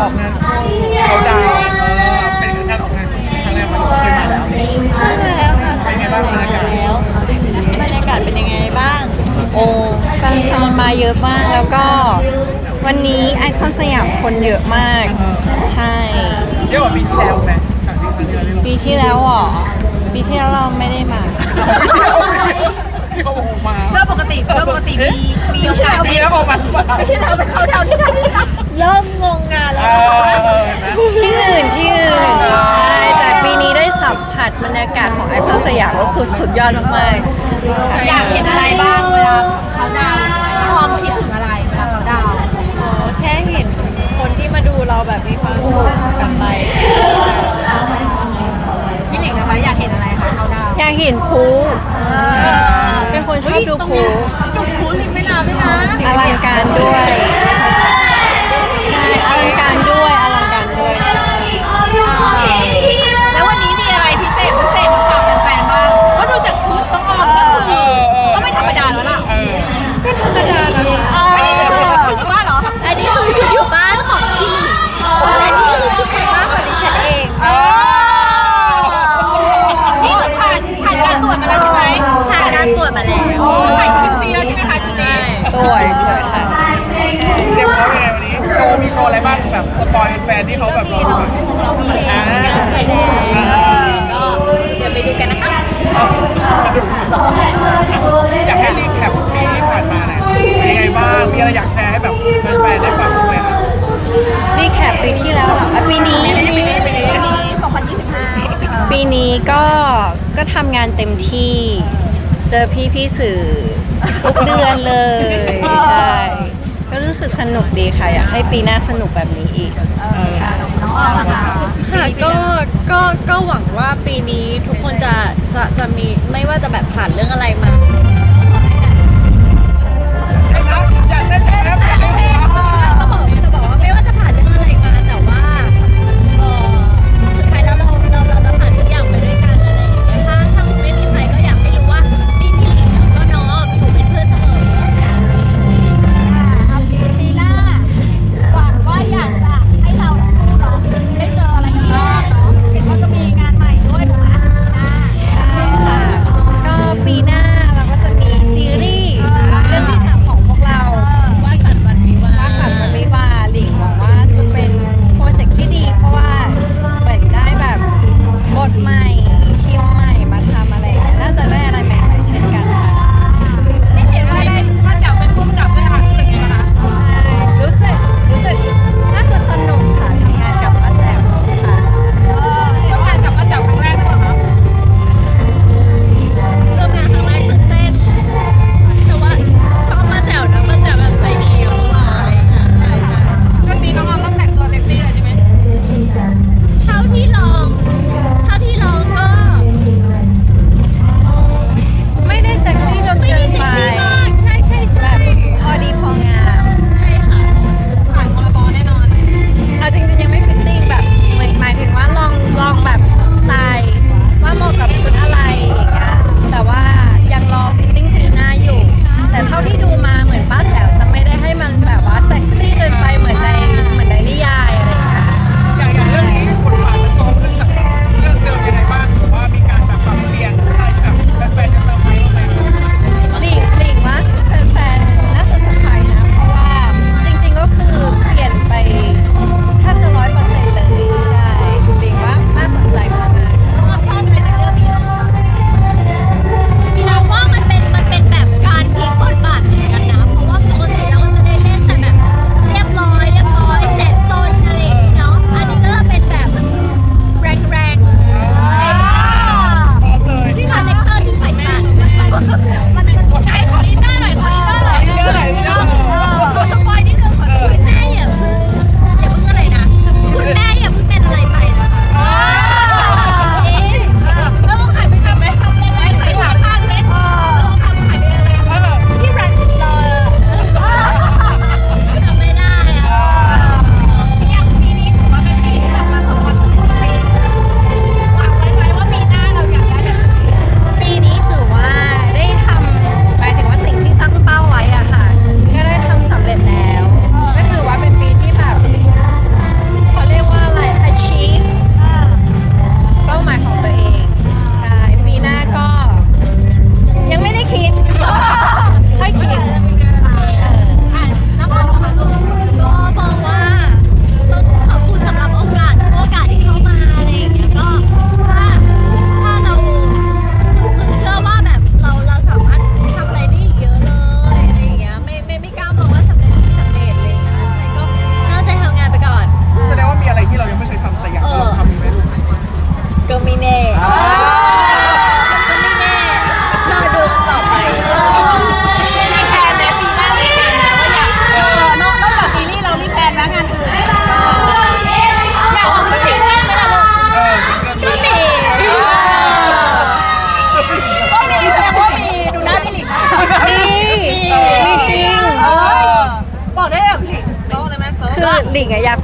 ออกงานเขาดาวเออเป็นการออกงานครั้งแรกมาเคยมาแล้วแล้วค่ะเป็นไงบ้างบรรยากาศแล้วบรรยากาศเป็นยังไงบ้าง โอ้แฟนมาเยอะมากแล้วก็ วันนี้ไอคอนสยามคนเยอะมาก ใช่เยอะกว่าปีที่แล้วไหมจากที่ครั้งที่แล้วปีที่แล้วเหรอปีที่แล้วเราไม่ได้มา ที่เขาบอกมา เรื่องปกติเรื่องปกติมีมีโอกาสปีแล้วออกมาทุกวันที่เราไปเข้าแถวที่ไหนเริ่มงงงานแล้เอวอเออเห็นไหมที่อื่นที่อื่นใช่แต่ปีนี้ได้สัมผัสบรรยากาศของไอคอนสยามก็คือสุดยอดมากๆอยากเห็นอะไรบ้างเวลาเขาดาวน์พร้อมคิดถึงอะไรเวลาเขาดาวน์โอ้แค่เห็นคนที่มาดูเราแบบมีความสุขกลับไปพี่หลิงนะคะอยากเห็นอะไรคะเขาดาวน์ อยากเห็นพลุเป็นคนชอบดูพลุจุดพูลิงแม่น้ำด้วยนะอลังการด้วย ใช่ อลังการด้วยอลัง อยากให้รีแคปปีที่ผ่านมาหน่อยเป็นยังไงบ้าง มีอะไรอยากแชร์ให้แบบแฟนๆได้ฟังด้วยครับรีแคปปีที่แล้วเหรออะปีนี้ ปีนี้ปีนี้ปีนี้2025ปีนี้ก็ก็ทำงานเต็มที่ เจอพี่พี่ๆสื่อทุกเดือนเลยใช่ก็รู้สึกสนุกดีค่ะ อยากให้ปีหน้าสนุกแบบนี้อีก ค่ะน้องออมนะคะค่ะก็ ก็ก็หวังว่าปีนี้ทุกคนจะจะจะมีไม่ว่าจะแบบผ่านเรื่องอะไรมา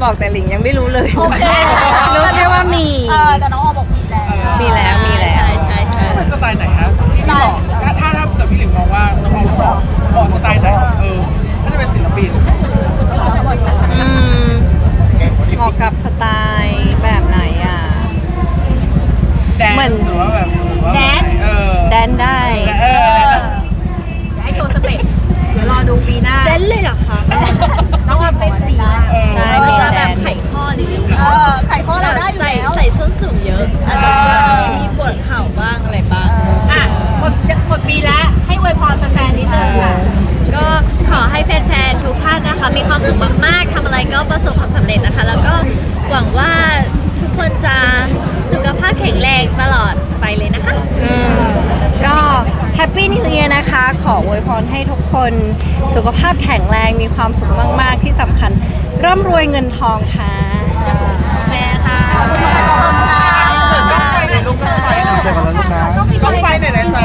บอกแต่หลิงยังไม่รู้เลยโอเค รู้แค่ว่ามี เออแต่น้องออมบอกมีแล้ว มีแล้ว สุขมาก ๆทำอะไรก็ประสบความสำเร็จนะคะ แล้วก็หวังว่าทุกคนจะสุขภาพแข็งแรงตลอดไปเลยนะคะก็แฮปปี้นิวเอียนะคะ ขออวยพรให้ทุกคน สุขภาพแข็งแรงมีความสุขมาก ๆ ที่สำคัญ ร่ำรวยเงินทองค่ะแม่วนกล้องไฟหนลูกกล้องไปฟหน่อยกล้องไปไหน่อยนะจ๊